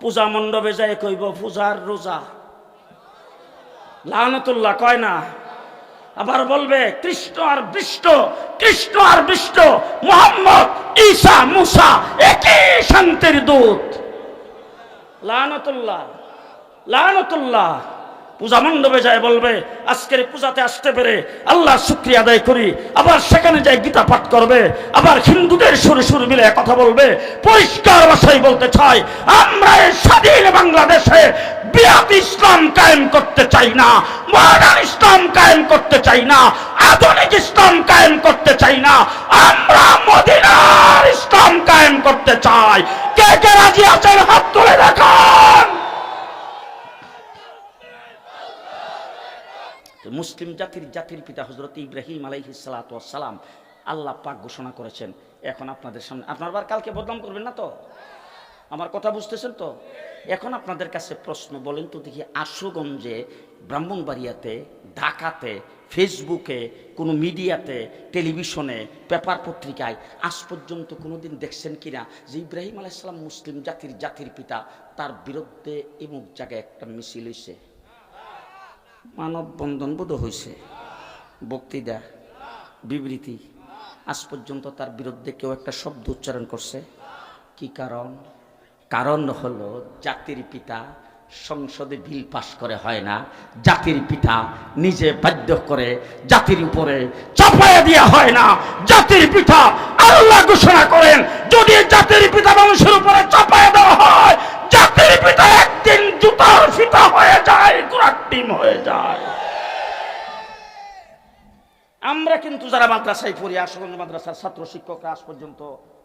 পূজা মণ্ডপে যাই কইব, পূজার রোজা। লানতুল্লাহ কয় না। আবার বলবে, কৃষ্ণ আর বিষ্ট, কৃষ্ণ আর বিষ্ট, মোহাম্মদ, ঈসা, মুসা, একই শান্তির দূত। লানতুল্লাহ লানতুল্লাহ পূজা মণ্ডপে যায় বলবে, আজকের পূজাতে আসতে পেরে আল্লাহ শুক্রিয়া আদায় করি। আবার সেখানে যায় গীতা পাঠ করবে, আবার হিন্দুদের সুর সুর মিলে কথা বলবে। পরিষ্কার ভাষায় বলতে চাই আমরা স্বাধীন বাংলাদেশে বিরাট ইসলাম কায়েম করতে চাই না মডার্ন ইসলাম কায়েম করতে চাই না, আধুনিক ইসলাম কায়েম করতে চাই না, আমরা মদিনার ইসলাম কায়েম করতে চাই। কে কে রাজি আছেন? হাত তুলে দেখান! মুসলিম জাতির জাতির পিতা হজরত ইব্রাহিম আলাইহি সালাম আল্লাহ পাক ঘোষণা করেছেন। এখন আপনাদের সামনে, আপনার বার কালকে বদনাম করবেন না তো? আমার কথা বুঝতেছেন তো? এখন আপনাদের কাছে প্রশ্ন, বলেন তো দেখি আশুগঞ্জে, ব্রাহ্মণবাড়িয়াতে, ঢাকাতে, ফেসবুকে, কোনো মিডিয়াতে, টেলিভিশনে, পেপার পত্রিকায়, আজ পর্যন্ত কোনোদিন দেখছেন কি না যে ইব্রাহিম আলাইসালাম মুসলিম জাতির জাতির পিতা, তার বিরুদ্ধে এমুক জায়গায় একটা মিছিল হয়েছে মানববন্ধন বোধ হয়েছে। বক্তৃতা, বিবৃতি, আজ পর্যন্ত তার বিরুদ্ধে কেউ একটা শব্দ উচ্চারণ করছে। কি কারণ? কারণ হলো জাতির পিতা সংসদে বিল পাশ করে হয় না। জাতির পিতা নিজে বাধ্য করে জাতির উপরে চাপাইয়া দেওয়া হয় না। জাতির পিতা আল্লাহ ঘোষণা করেন, যদি জাতির পিতা মানুষের উপরে চাপাইয়া দেওয়া হয় জাতির পিতা একদিন জুতার ফিতা হয়ে যায় ডিম হয়ে যায়। আমরা কিন্তু যারা মাদ্রাসায় পড়ি, আশুগঞ্জ মাদ্রাসার ছাত্র শিক্ষকরা আজ পর্যন্ত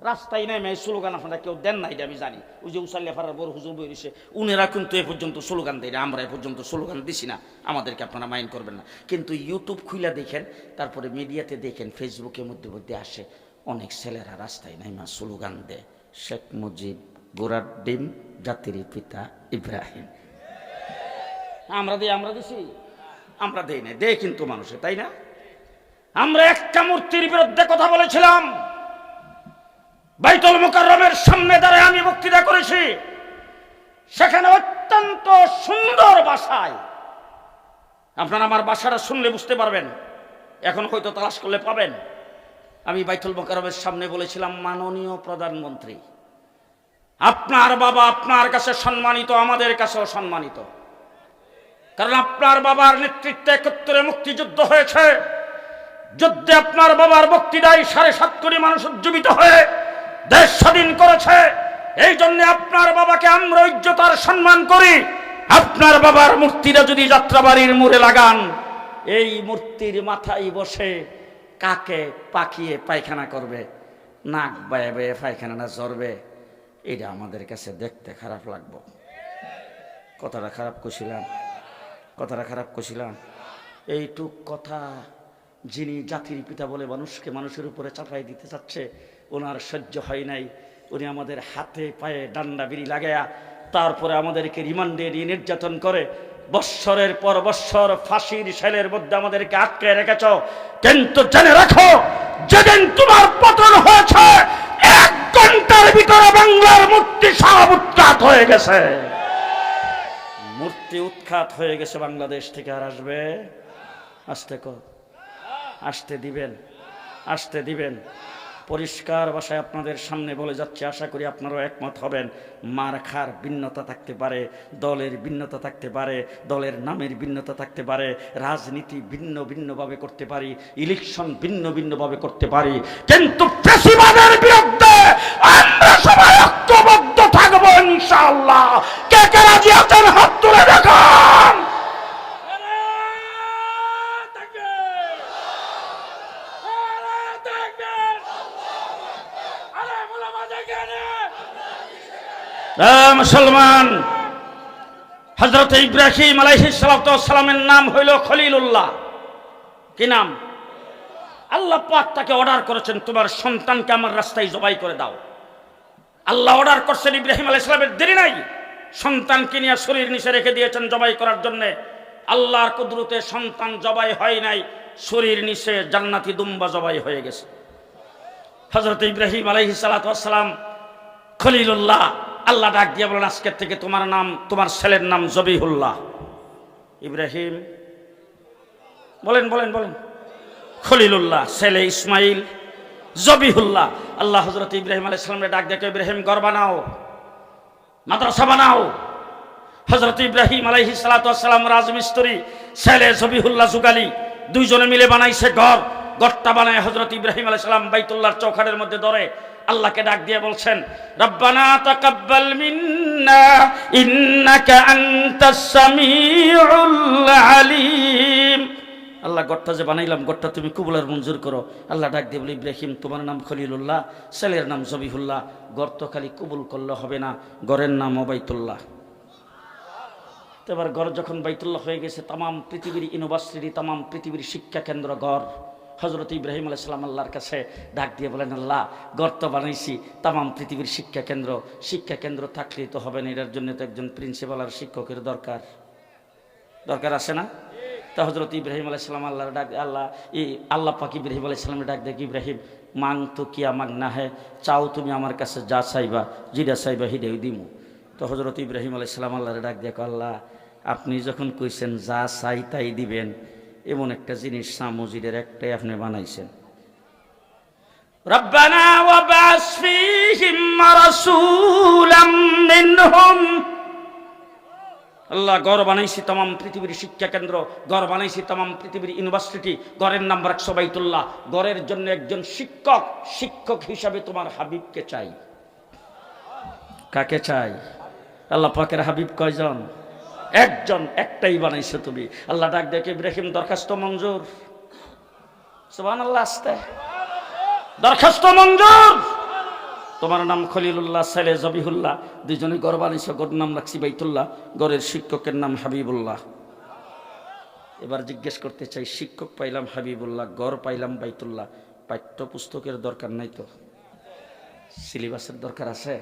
রাস্তায় নেমে স্লোগান আপনারা কেউ দেন নাই আমি জানি। ওই যে উসাল্লিয়া ফারার বড় হুজুর বইছে উনেরা কিন্তু এ পর্যন্ত স্লোগান দেয় না, আমরা এ পর্যন্ত স্লোগান দিছি না, আমাদেরকে আপনারা মাইন্ড করবেন না। কিন্তু ইউটিউব খুইলা দেখেন, তারপরে মিডিয়াতে দেখেন ফেসবুকের মধ্যে মধ্যে আসে, অনেক ছেলেরা রাস্তায় নেমা স্লোগান দেয়, শেখ মুজিব গোড়ার ডিম, জাতির পিতা ইব্রাহিম। আমরা দিই, আমরা দিছি। আমরা দেই না দেয় কিন্তু মানুষে, তাই না? আমরা একটা মূর্তির বিরুদ্ধে কথা বলেছিলাম। বাইতুল মুকাররমের সামনে দাঁড়ায় আমি বক্তৃতা করেছি। সেখানে অত্যন্ত সুন্দর ভাষায় আপনারা আমার বাসাটা শুনলে বুঝতে পারবেন। এখন হয়তো তালাশ করলে পাবেন। আমি বাইতুল মোকারমের সামনে বলেছিলাম, মাননীয় প্রধানমন্ত্রী, আপনার বাবা আপনার কাছে সম্মানিত, আমাদের কাছেও সম্মানিত। কারণ আপনার বাবার নেতৃত্বে একত্রে মুক্তিযুদ্ধ হয়েছে। যুদ্ধে আপনার বাবার বক্তৃতায় সাড়ে সাত কোটি মানুষ উজ্জীবিত হয়ে দেশ স্বাধীন করেছে। এই জন্য আপনার বাবাকে আমরা ইজ্জতার সম্মান করি। আপনার বাবার মূর্তিটা যদি যাত্রাবাড়ির মোড়ে লাগান, এই মূর্তির মাথায় বসে কাকে পাকিয়ে পায়খানা করবে? নাক বায়ে বায়ে পায়খানাটা জ্বরবে এটা আমাদের কাছে দেখতে খারাপ লাগবো। কথাটা খারাপ কছিলাম কথাটা খারাপ কছিলাম এইটুক কথা যিনি জাতির পিতা বলে মানুষকে মানুষের উপরে চাপাই দিতে চাচ্ছে, ওনার সহ্য হয় নাই। উনি আমাদের হাতে পায়ে ডান্ডা বিড়ি লাগায়া তারপরে আমাদেরকে রিমান্ডে নিয়ে নির্যাতন করে, বৎসরের পর বৎসর ফাঁসির সেলের মধ্যে আমাদেরকে আটকে রেখেছ। কিন্তু জেনে রাখো, যেদিন তোমার পতন হয়েছে, এক ঘণ্টার ভিতরে বাংলার মূর্তি সব হয়ে গেছে। মূর্তি উৎখাত হয়ে গেছে বাংলাদেশ থেকে আর আসবে? আসতে কর আসতে দিবেন। আসতে দিবেন। পরিষ্কার ভাষায় আপনাদের সামনে বলে যাচ্ছে, আশা করি আপনারাও একমত হবেন। মার খার ভিন্নতা থাকতে পারে, দলের ভিন্নতা থাকতে পারে, দলের নামের ভিন্নতা থাকতে পারে, রাজনীতি ভিন্ন ভিন্নভাবে করতে পারি, ইলেকশন ভিন্ন ভিন্নভাবে করতে পারি। কিন্তু বিরুদ্ধে আমরা সবাই ঐক্যবদ্ধ থাকব কে কে আছেন হাত তুলে দেখান। মুসলমান হজরত ইব্রাহিম আলাইহিসালামের নাম হইল খলিলুল্লাহ। কি নাম? আল্লাহ পাক তাকে অর্ডার করেছেন, তোমার সন্তানকে আমার রাস্তায় জবাই করে দাও। আল্লাহ অর্ডার করছেন ইব্রাহিম আলাইসালামের দেরি নাই। সন্তানকে নিয়ে শরীর নিচে রেখে দিয়েছেন জবাই করার জন্যে। আল্লাহর কুদরতে সন্তান জবাই হয় নাই, শরীর নিচে জান্নাতি দুম্বা জবাই হয়ে গেছে। হজরত ইব্রাহিম আলাইহি সালাতাম খলিলুল্লাহ, আল্লাহ ডাক দিয়ে বলেন, আজকের থেকে তোমার নাম, তোমার ছেলের নাম জবিহুল্লাহ। ইব্রাহিম, বলেন বলেন বলেন। খলিলুল্লাহ, ছেলে ইসমাইল জবিহুল্লাহ। আল্লাহ হজরত ইব্রাহিম আলাই সালামের ডাক দেখে ইব্রাহিম গর বানাও। মাদ্রাসা বানাও। হজরত ইব্রাহিম আলাইহি সালাম রাজমিস্ত্রি ছেলে জবিহুল্লাহ জুগালি দুইজনে মিলে বানাইছে ঘর। ঘরটা বানায় হজরত ইব্রাহিম আলাইহিস সালাম বাইতুল্লাহর চৌখানের মধ্যে ধরে আল্লাহকে ডাক দিয়ে বলছেন, রব্বানা তাকাব্বাল মিন্না, ইন্নাকা আনতাস সামিউল আলিম। আল্লাহ গড়টা যে বানাইলাম, গড়টা তুমি কুবুলার মঞ্জুর করো। আল্লাহ ডাক দিয়ে বলে, ইব্রাহিম, তোমার নাম খলিলুল্লাহ, ছেলের নাম জবিহুল্লাহ। গর্ত খালি কবুল করলে হবে না, গড়ের নাম অবাইতুল্লাহ এবার গড় যখন বাইতুল্লাহ হয়ে গেছে, তামাম পৃথিবীর ইউনিভার্সিটি, তামাম পৃথিবীর শিক্ষা কেন্দ্র গড়। হজরত ইব্রাহিম আলাইসালাম আল্লাহর কাছে ডাক দিয়ে বলেন, আল্লাহ গর্ত বানাইছি, তামাম পৃথিবীর শিক্ষা কেন্দ্র। শিক্ষা কেন্দ্র থাকলেই তো হবে না, এটার জন্য তো একজন প্রিন্সিপাল আর শিক্ষকের দরকার। দরকার আছে না? তা হজরত ইব্রাহিম আলাইসালাম আল্লাহর ডাক আল্লাহ এই আল্লাহ পাক ইব্রাহিম আলাইসালামের ডাক দেখ ইব্রাহিম মাং তো কিয়া মাং না হে চাও তুমি আমার কাছে যা চাইবা জিরা চাইবা হিডেও দিমু তো হজরত ইব্রাহিম আলাইসালাম আল্লাহর ডাক দেখো আল্লাহ আপনি যখন কইছেন যা চাই তাই দিবেন এমন একটা জিনিস সামজিদের একটাই আপনি বানাইছেন ربنا وبعث فيهم رسولا منهم আল্লাহ, গড় বানাইছি তাম পৃথিবীর শিক্ষা কেন্দ্র বানাইছি তাম পৃথিবীর ইউনিভার্সিটি, গড়ের নাম্বার একশো বাইতুল্লাহ। গড়ের জন্য একজন শিক্ষক শিক্ষক হিসাবে তোমার হাবিবকে চাই। কাকে চাই? আল্লাহ পাকের হাবিব কয়জন? একজন, একটাই বানাইছো তুমি। আল্লাহ ডাক দেখে, ইব্রাহিম, দরখাস্ত মঞ্জুর। সুবান আল্লাহ আসতে। দরখাস্ত মঞ্জুর! তোমার নাম খলিলুল্লাহ, ছেলে জবিহুল্লাহ। দুজনে গড় বানিয়েছ গড় নাম রাখছি বাইতুল্লাহ। গড়ের শিক্ষকের নাম হাবিবুল্লাহ। এবার জিজ্ঞেস করতে চাই, শিক্ষক পাইলাম হাবিবুল্লাহ গড় পাইলাম বাইতুল্লাহ। পাঠ্য পুস্তকের দরকার নাই তো? সিলেবাসের দরকার আছে?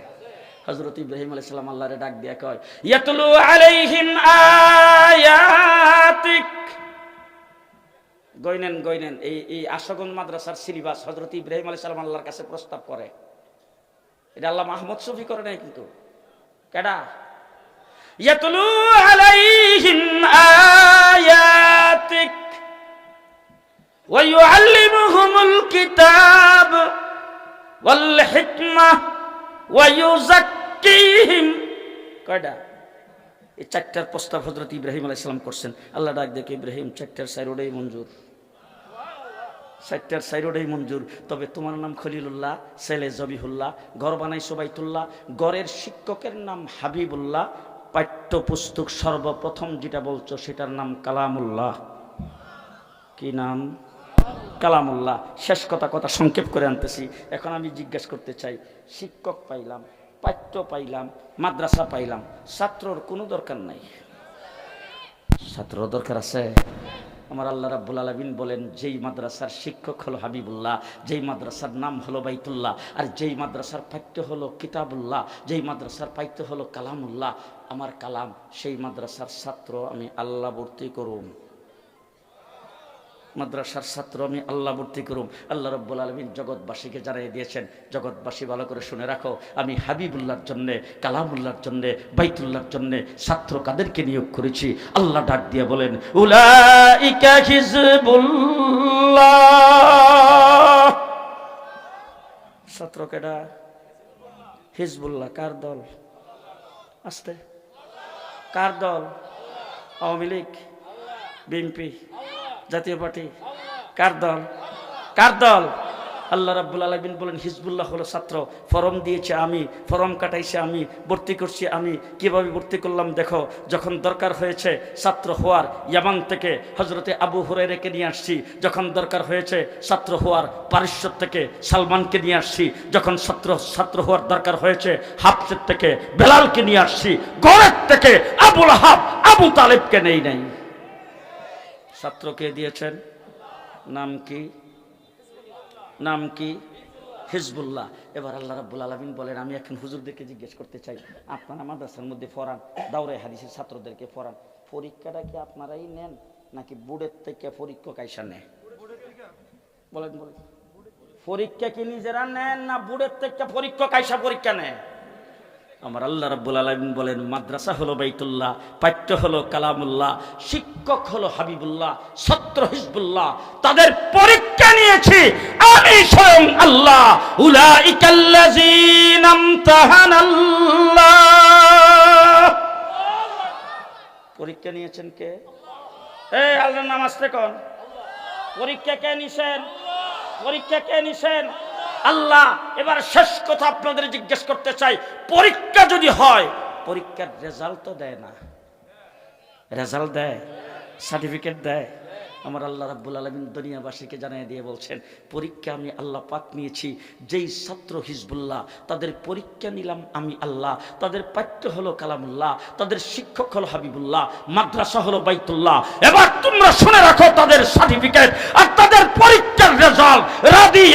হজরত ইব্রাহিম আলাইহিস সালাম আল্লাহরে ডাক দিয়া কয় আলাইহিম গইনেন গইনেন। এই এই আশগঞ্জ মাদ্রাসার সিলেবাস হজরত ইব্রাহিম আলাই সালাম আল্লাহর কাছে প্রস্তাব করে। এটা আল্লাহ মাহমুদ সুফি করে নাই কিন্তু। কেডা? ইয়াতুলু আলাইহিম আয়াতিক ওয়া ইউআল্লিমুহুমুল কিতাব ওয়াল হিকমাহ ওয়া ইউযাক্কিহিম। কয়টা এই চারটার প্রস্তাব হজরত ইব্রাহিম আলাইহিস সালাম করছেন। আল্লাহ ডাক দেখে ইব্রাহিম চারটার সাইরোডেই মঞ্জুর। চারটার সাইরোডেই মঞ্জুর। তবে তোমার নাম খলিলুল্লাহ, ছেলে জবিহুল্লাহ, ঘর বানাই সবাইতুল্লাহ, গড়ের শিক্ষকের নাম হাবিবুল্লাহ, পাঠ্যপুস্তক সর্বপ্রথম যেটা বলছো সেটার নাম কালামুল্লাহ। কি নাম? কালামুল্লাহ। শেষ কথা কথা সংক্ষেপ করে আনতেছি। এখন আমি জিজ্ঞেস করতে চাই, শিক্ষক পাইলাম, পাঠ্য পাইলাম, মাদ্রাসা পাইলাম, ছাত্রর কোনো দরকার নাই? ছাত্র দরকার আছে? আমার আল্লাহ রাব্বুল আলমিন বলেন, যেই মাদ্রাসার শিক্ষক হলো হাবিবুল্লাহ, যেই মাদ্রাসার নাম হলো বাইতুল্লাহ, আর যেই মাদ্রাসার পাঠ্য হলো কিতাবুল্লাহ, যেই মাদ্রাসার পাঠ্য হলো কালামুল্লাহ, আমার কালাম সেই মাদ্রাসার ছাত্র আমি আল্লাহ ভর্তি করুম। মাদ্রাসার ছাত্র আমি আল্লাহ ভর্তি করুম। আল্লাহ রব্বুল আলমিন জগৎবাসীকে জানিয়ে দিয়েছেন, জগৎবাসী ভালো করে শুনে রাখো, আমি হাবিবুল্লাহর জন্যে, কালামুল্লাহর জন্যে, বাইতুল্লাহর জন্যে ছাত্র কাদেরকে নিয়োগ করেছি। আল্লাহ ডাক দিয়ে বলেন ছাত্র কেডা? হিজবুল্লাহ, কার দল? আস্তে। কার দল? আওয়ামী লীগ? বিএনপি? জাতীয় পার্টি? কার দল? কার দল? আল্লাহ রাব্বুল আলমিন বলেন, হিজবুল্লাহ হলো ছাত্র। ফরম দিয়েছে আমি, ফরম কাটাইছে আমি, ভর্তি করছি আমি। কীভাবে ভর্তি করলাম দেখো, যখন দরকার হয়েছে ছাত্র হওয়ার ইয়ামান থেকে হজরতে আবু হুরাইরেকে নিয়ে আসছি। যখন দরকার হয়েছে ছাত্র হওয়ার পারিশ্ব থেকে সালমানকে নিয়ে আসছি। যখন ছাত্র ছাত্র হওয়ার দরকার হয়েছে হাফসের থেকে বেলালকে নিয়ে আসছি। গড়ের থেকে আবুল হাব আবু তালেবকে নেই নাই। ছাত্রকে দিয়েছেন? নাম কি? নাম কি? হিজবুল্লাহ। এবার আল্লাহ রাব্বুল আলমিন বলেন, আমি এখন হুজুরদেরকে জিজ্ঞেস করতে চাই, আপনারা মাদ্রাসার মধ্যে ফরান দাউরে হাদিসের ছাত্রদেরকে ফরান পরীক্ষাটা কি আপনারাই নেন, নাকি বুড়ের থেকে পরীক্ষা কাইসা নেয়? বলেন বলেন। পরীক্ষা কি নিজেরা নেন, না বুড়ের থেকে পরীক্ষা কাইসা পরীক্ষা নেয়? আমার আল্লাহ রাব্বুল আলামিন বলেন, মাদ্রাসা হলো বাইতুল্লাহ, পাঠ্য হলো কালামুল্লাহ, শিক্ষক হলো হাবিবুল্লাহ, ছাত্র হিজবুল্লাহ। তাদের পরীক্ষা নিয়েছি, আমি স্বয়ং আল্লাহ। পরীক্ষা নিয়েছেন কে? এই আল্লাহর নাম আসতে কোন? পরীক্ষা কে নিছেন? পরীক্ষা কে নিছেন? আল্লাহ, এবার শেষ কথা আপনাদের জিজ্ঞেস করতে চাই, পরীক্ষা যদি হয়, পরীক্ষার রেজাল্ট তো দেয় না। রেজাল্ট দেয় সার্টিফিকেট দেয়। আমার আল্লাহ রাব্বুল আলমিন দুনিয়াবাসীকে জানিয়ে দিয়ে বলছেন, পরীক্ষা আমি আল্লাহ পাক নিয়েছি, যেই ছাত্র হিজবুল্লাহ, তাদের পরীক্ষা নিলাম আমি আল্লাহ, তাদের পাঠ্য হলো কালামুল্লাহ, তাদের শিক্ষক হলো হাবিবুল্লাহ, মাদ্রাসা হলো বাইতুল্লাহ। এবার তোমরা শুনে রাখো তাদের সার্টিফিকেট আর তাদের রেজাল্ট রাদি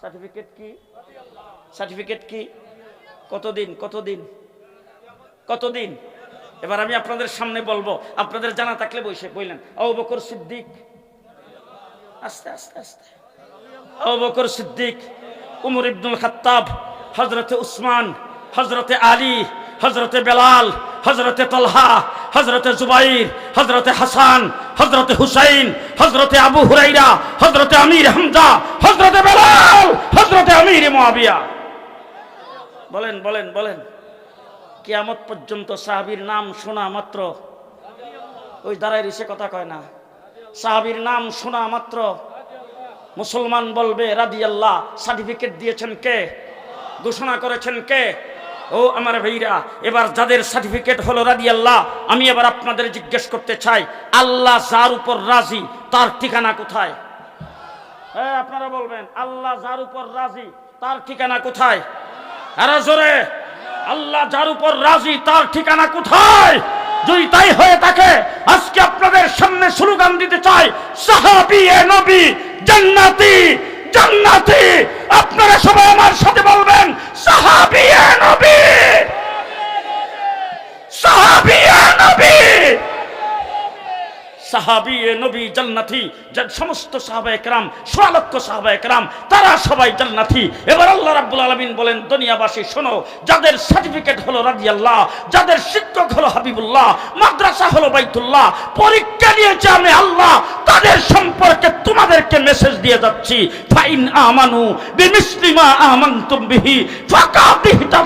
সার্টিফিকেট কি? সার্টিফিকেট কি? কতদিন কতদিন? কতদিন? এবার আমি আপনাদের সামনে বলব, আপনাদের জানা থাকলে বসে বললেন, আবু বকর সিদ্দিক। আস্তে আস্তে আস্তে। আবু বকর সিদ্দিক, উমর ইবনুল খাত্তাব হজরতে উসমান হজরতে আলী হজরতে বেলাল হজরতে তলহা হজরতে জুবাইর হজরতে হাসান হজরতে হুসাইন হজরতে আবু হুরাইরা হজরতে আমির হামজা হজরতে বেলাল হজরতে আমির মহাবিয়া বলেন বলেন বলেন। কিয়ামত পর্যন্ত সাহাবীর নাম শোনা মাত্র। ওই দাঁড়ায় রিসে কথা কয় না। সাহাবীর নাম শোনা মাত্র। মুসলমান বলবে রাদি আল্লাহ সার্টিফিকেট দিয়েছেন কে? ঘোষণা করেছেন কে? ও আমার ভাইরা, এবার যাদের সার্টিফিকেট হলো রাদি আল্লাহ আমি এবার আপনাদের জিজ্ঞেস করতে চাই, আল্লাহ যার উপর রাজি, তার ঠিকানা কোথায়? হ্যাঁ আপনারা বলবেন, আল্লাহ যার উপর রাজি, তার ঠিকানা কোথায়? আরে জোরে, আল্লাহ যার উপর রাজি, তার ঠিকানা কোথায়? যদি তাই হয়ে থাকে, আজকে আপনাদের সামনে স্লোগান দিতে চাই, সাহাবি এ নবী, জান্নাতি জান্নাতি। আপনারা সবাই আমার সাথে বলবেন সাহাবি এ নবী! সাহাবিয়া নবী! সাহাবি এ নবী জান্নাতি সমস্ত সাহাবা একরাম সোয়া সাহাবা একরাম, তারা সবাই জান্নাতি। এবার আল্লাহ রাব্বুল আলামিন বলেন, দুনিয়াবাসী, শোনো, যাদের সার্টিফিকেট হলো রাদিয়াল্লাহ, যাদের শিক্ষক হলো হাবিবুল্লাহ, মাদ্রাসা হলো বাইতুল্লাহ, পরীক্ষা নিয়েছে আমি আল্লাহ, তাদের সম্পর্কে তোমাদেরকে মেসেজ দিয়ে যাচ্ছি। ফাইন আমানু বিমিসলিমা আমানতুম বিহি ফাকাতিহি তাদা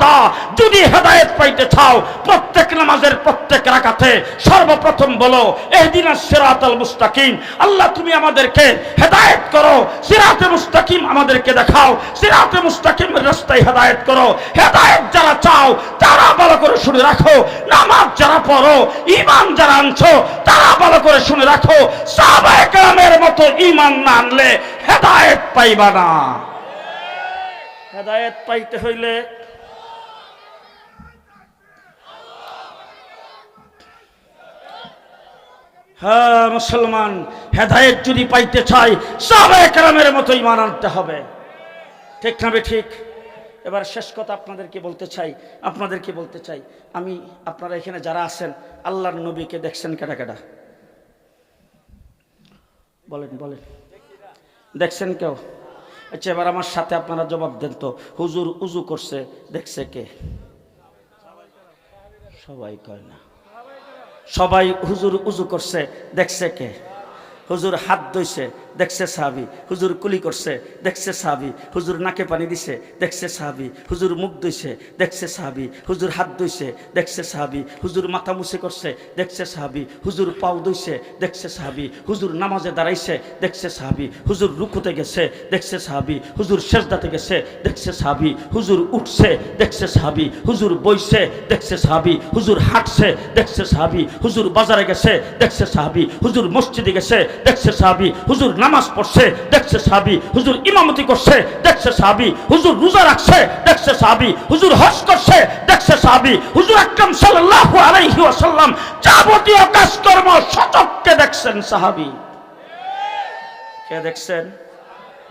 যদি হেদায়েত পাইতে চাও, প্রত্যেক নামাজের প্রত্যেক রাকাতে সর্বপ্রথম বলো এহদিনাস সিরাতাল মুস্তাকিম। আল্লাহ, তুমি আমাদেরকে হেদায়েত করো, সিরাতে মুস্তাকিম আমাদেরকে দেখাও, সিরাতে মুস্তাকিম রাস্তায় হেদায়েত করো। হেদায়েত যারা চাও, তারা ভালো করে শুনে রাখো। নামাজ যারা পড়ো ইমান যারা আনছো, তারা ভালো করে শুনে রাখো। সাহাবায়ে কেরামের মতো ইমান না আনলে হেদায়েত পাইবা না। হেদায়েত পাইতে হইলে হ্যাঁ মুসলমান, হেদায়েত যদি পাইতে চাই, সাহাবায়ে কেরামের মতো ঈমান আনতে হবে। ঠিক না ঠিক? এবার শেষ কথা আপনাদেরকে বলতে চাই, আপনাদেরকে বলতে চাই, আমি, আপনারা এখানে যারা আছেন, আল্লাহর নবীকে দেখছেন কেটা কেটা বলেন বলেন। দেখছেন কেউ? আচ্ছা এবার আমার সাথে আপনারা জবাব দেন তো। হুজুর উজু করছে, দেখছে কে? সবাই কয় না। সবাই হুজুর উজু করছে দেখছে কে? হুজুর হাত ধইছে দেখছে সাহাবি হুজুর কুলি করছে দেখছে সাহাবি হুজুর নাকে পানি দিছে দেখছে সাহাবি হুজুর মুখ ধুইছে দেখছে সাহাবি হুজুর হাত ধুইছে দেখছে সাহাবি হুজুর মাথা মুছে করছে দেখছে সাহাবি হুজুর পাও ধুইছে দেখছে সাহাবি হুজুর নামাজে দাঁড়াইছে দেখছে সাহাবি হুজুর রুকুতে গেছে দেখছে সাহাবি হুজুর শেষদাতে গেছে দেখছে সাহাবি হুজুর উঠছে দেখছে সাহাবি হুজুর বইছে দেখছে সাহাবি হুজুর হাঁটছে দেখছে সাহাবি হুজুর বাজারে গেছে দেখছে সাহাবি হুজুর মসজিদে গেছে দেখছে সাহাবি, হুজুর নামাজ পড়ছে, দেখছে সাহাবি, হুজুর ইমামতি করছে, দেখছে সাহাবি, হুজুর রোজা রাখছে, দেখছে সাহাবি, হুজুর হজ করছে, দেখছে সাহাবি, হুজুর আকরাম সাল্লাল্লাহু আলাইহি ওয়াসাল্লাম যাবতীয় কাজকর্ম সচককে দেখছেন সাহাবি। কে দেখছেন?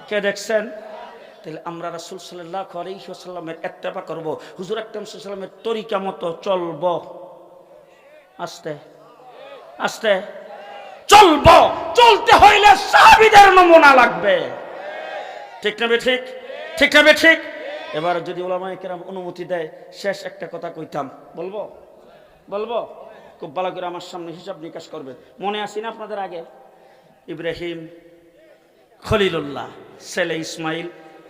কে দেখছেন? তাহলে আমরা রাসূল সাল্লাল্লাহু আলাইহি ওয়াসাল্লামের ইত্তেবা করব। হুজুর আকরাম আলাইহি তরিকা মতো চলব। আস্তে আস্তে। চলবো। চলতে হইলে সাহাবিদের নমুনা লাগবে। ঠিক না ঠিক ঠিক না ঠিক এবার যদি ওলামাই কেরাম অনুমতি দেয়, শেষ একটা কথা কইতাম। বলব? বলব? খুব ভালো করে আমার সামনে হিসাব নিকাশ করবে মনে আসি না আপনাদের আগে? ইব্রাহিম, খলিলুল্লাহ, ছেলে ইসমাইল,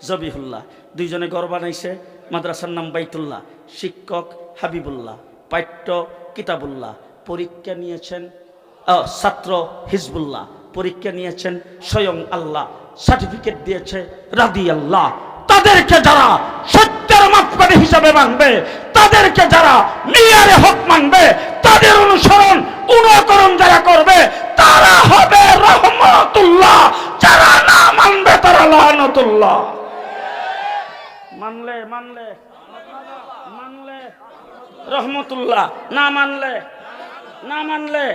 জবিহুল্লাহ। দুইজনে ঘর বানাইছে, মাদ্রাসার নাম বাইতুল্লাহ। শিক্ষক হাবিবুল্লাহ, পাঠ্য কিতাবুল্লাহ। পরীক্ষা নিয়েছেন ছাত্র হিজবুল্লাহ পরীক্ষা নিয়েছেন, স্বয়ং আল্লাহ সার্টিফিকেট দিয়েছে রাদি আল্লাহ তাদেরকে যারা সত্যের মাপকাঠি হিসাবে মানবে, তাদেরকে যারা মিয়ারে হক মানবে, তাদের অনুসরণ অনুকরণ যারা করবে, তারা হবে রহমতুল্লাহ। যারা না মানবে, তারা লানতুল্লাহ মানলে মানলে মানলে, রহমতুল্লাহ। না মানলে না মানলে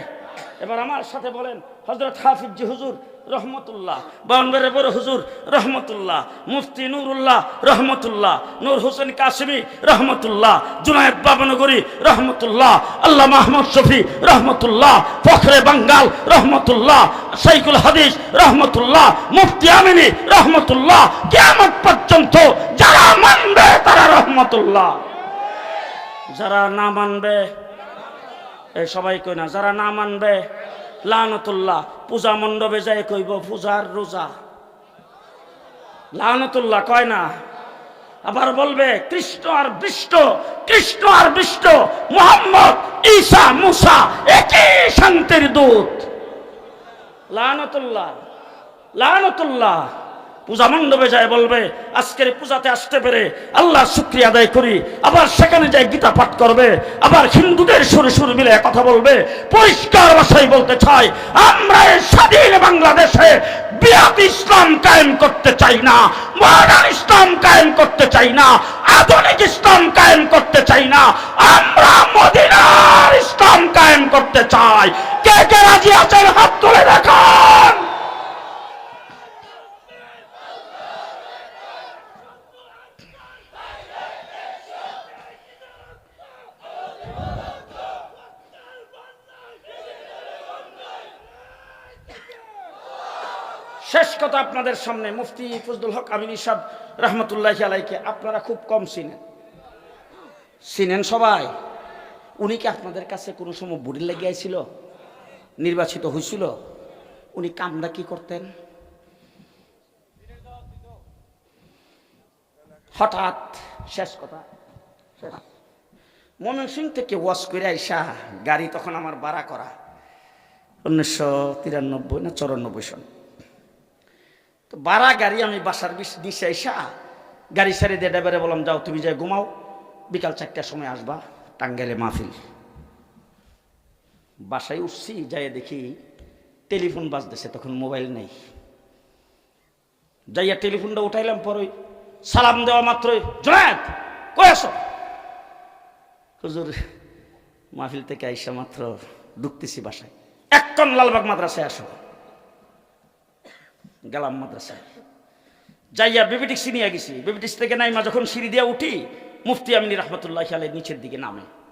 এবার আমার সাথে বলেন হজরত হাফিজি হুজুর, রহমতুল্লাহ। বাউনবের বড় হুজুর, রহমতুল্লাহ। মুফতি নুরুল্লাহ, রহমতুল্লাহ। নূর হোসেন কাশিমি রহমতুল্লাহ। জুনায়দ বাবনগরী, রহমতুল্লাহ। আল্লাহ মাহমুদ শফি, রহমতুল্লাহ। ফখরে বাঙ্গাল, রহমতুল্লাহ। সাইকুল হাদিস, রহমতুল্লাহ। মুফতি আমিনী, রহমতুল্লাহ। কেমন পর্যন্ত যারা মানবে তারা রহমতুল্লাহ। যারা না মানবে সবাই কই না, যারা না মানবে, লানতুল্লাহ, পূজা মণ্ডপে যায় কইব, পূজার রোজা। লানতুল্লাহ কয় না, আবার বলবে, কৃষ্ণ আর বিষ্ট, কৃষ্ণ আর বিষ্ট, মোহাম্মদ, ঈসা, মুসা, একই শান্তির দূত। লানতুল্লাহ লানতুল্লাহ। পূজা মণ্ডপে যায় বলবে, আজকের পূজাতে আসতে পেরে আল্লাহ শুক্রিয়া আদায় করি। আবার সেখানে যায় গীতা পাঠ করবে, আবার হিন্দুদের সুর সুর মিলে কথা বলবে। পরিষ্কার ভাষায় বলতে চাই আমরা এই স্বাধীন বাংলাদেশে বিয়াত ইসলাম কায়েম করতে চাই না মডার্ন ইসলাম কায়েম করতে চাই না, আধুনিক ইসলাম কায়েম করতে চাই না, আমরা মদিনার ইসলাম কায়েম করতে চাই। কে কে রাজি আছেন? হাত তুলে দেখান! শেষ কথা আপনাদের সামনে, মুফতি ফজলুল হক আমিনী সাহ রহমতুল্লাহ আলাইকে, আপনারা খুব কম চিনেন। চিনেন সবাই। উনি কি আপনাদের কাছে কোনো সময় বুড়ি লেগে আইছিল? নির্বাচিত হয়েছিল উনি কামটা কি করতেন? হঠাৎ, শেষ কথা। ময়মন সিং থেকে ওয়াশ করে আইসা, গাড়ি তখন আমার ভাড়া করা। উনিশশো তিরানব্বই না চৌরানব্বই সন। তো বারা গাড়ি আমি বাসার নিচে আইসা গাড়ি সারি দিয়ে ড্রাইভারে বললাম, যাও, তুমি যাই ঘুমাও, বিকাল চারটার সময় আসবা, টাঙ্গাইলে মাহফিল। বাসায় উঠছি যাই দেখি টেলিফোন বাজতেছে, তখন মোবাইল নেই। যাইয়া টেলিফোনটা উঠাইলাম, পরে সালাম দেওয়া মাত্রই জনায়ত কই আসো হুজুর, মাহফিল থেকে আইসা মাত্র ঢুকতেছি বাসায়। এক্ষণ লালবাগ মাদ্রাসায় আসো। গেলাম মাদ্রাসায়। যাইয়া বেবিটিক্সি নিয়ে গেছি। বেবিটিক্স থেকে নাইমা যখন সিঁড়ি দিয়ে উঠি, মুফতি আমিনী রহমতুল্লাহ আলের নিচের দিকে নামে।